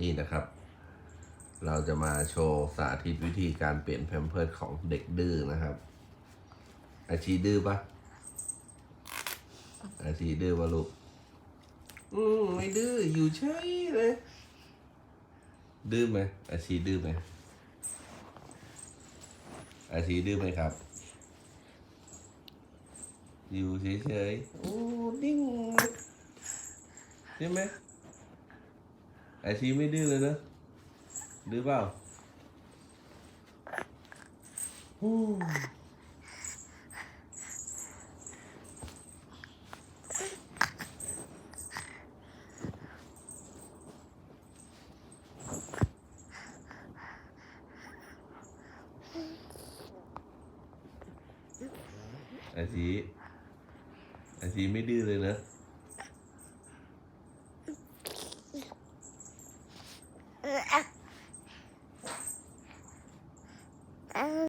นี่นะครับ เราจะมาโชว์สาธิตวิธีการเปลี่ยนแพมเพิร์สของเด็กดื้อนะครับ อาชีดื้อปะอาชีดื้อปะลูกอืมไม่ดื้ออยู่เฉยเลย ดื้อไหมอาชีดื้อไหมอาชีดื้อไหมครับ อยู่เฉยๆโอ้ดิ้งเลยใช่ไหม ไอชีไม่ดื้อเลยนะดื้อเปล่าโอ้อาชีอาชีไม่ดื้อเลยนะ and